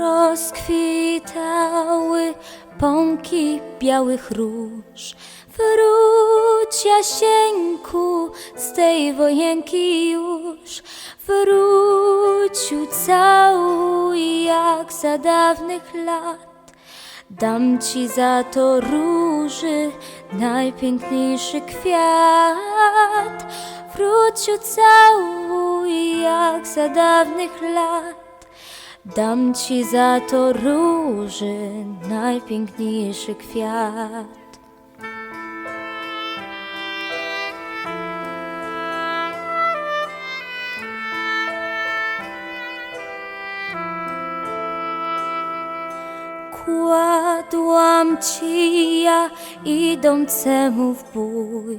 rozkwitały pąki białych róż. Wróć, Jasieńku, z tej wojenki już. Wróć, ucałuj jak za dawnych lat. Dam ci za to róży najpiękniejszy kwiat. Wróć, ucałuj jak za dawnych lat. Dam ci za to róży najpiękniejszy kwiat. Kładłam ci ja idącemu w bój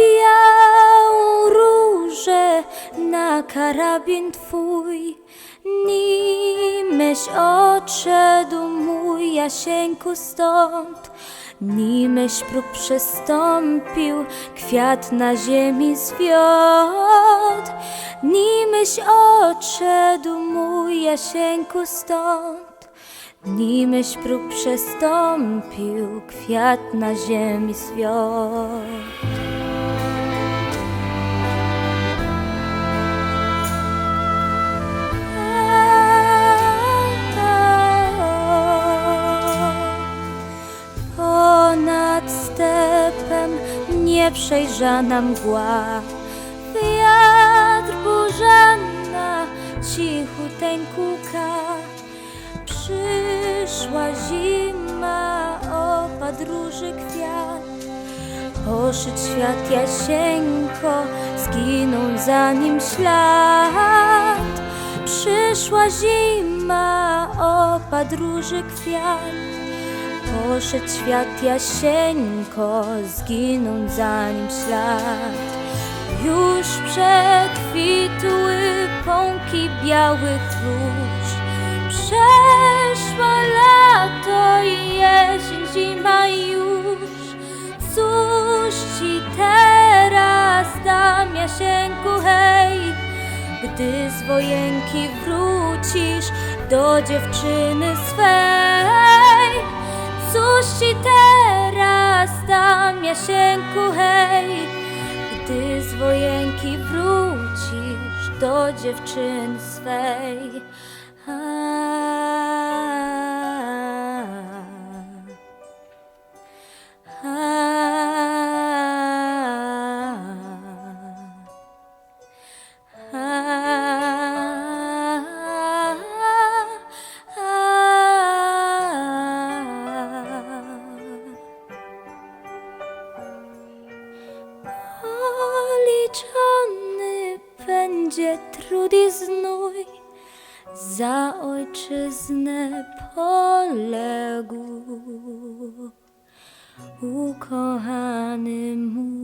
białą różę na karabin twój. Nimeś odszedł mój Jasieńku stąd, nimeś próg przestąpił, kwiat na ziemi zwiódł. Nimeś odszedł mój Jasieńku stąd, nimeś próg przestąpił, kwiat na ziemi zwiódł. Ponad stepem nieprzejrzana mgła, wiatr burzana cichuteńkuka. Przyszła zima, opadł róży kwiat, Poszedł świat Jasieńko, zginął za nim ślad. Przyszła zima, opadł róży kwiat. Poszedł świat Jasieńko, zginął za nim ślad. Już przekwitły pąki białych róż. Przeszła lato i jesień, zima już. Cóż ci teraz dam, Jasieńku, hej, gdy z wojenki wrócisz do dziewczyny swej. Cóż ci teraz dam, Jasieńku, hej, gdy z wojenki wrócisz do dziewczyny swej. Będzie trud i znój, za ojczyznę poległ ukochany mój.